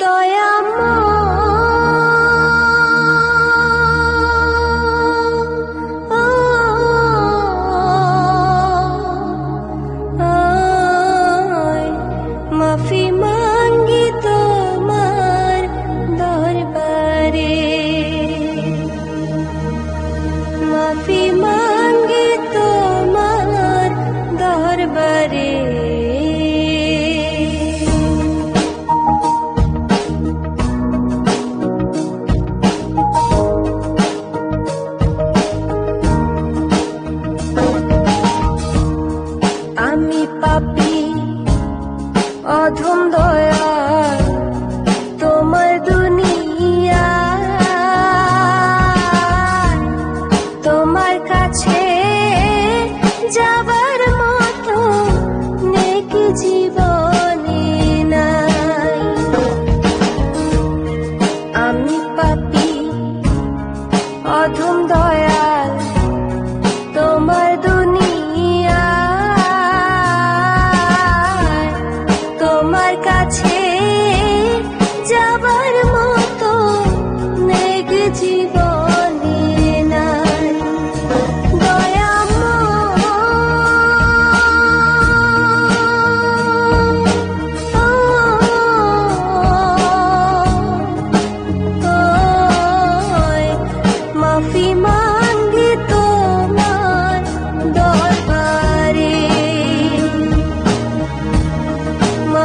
দয়া মা। অধম দয়াল তোমার দুনিয়া তোমার কাছে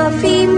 coffee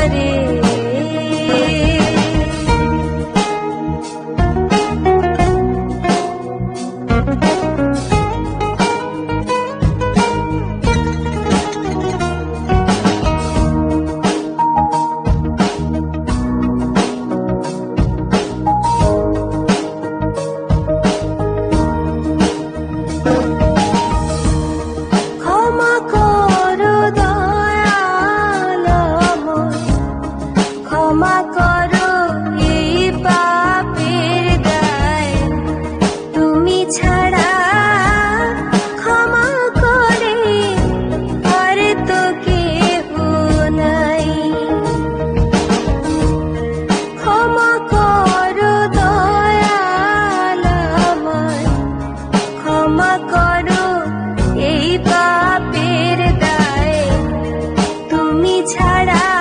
करे তুমি ছাড়া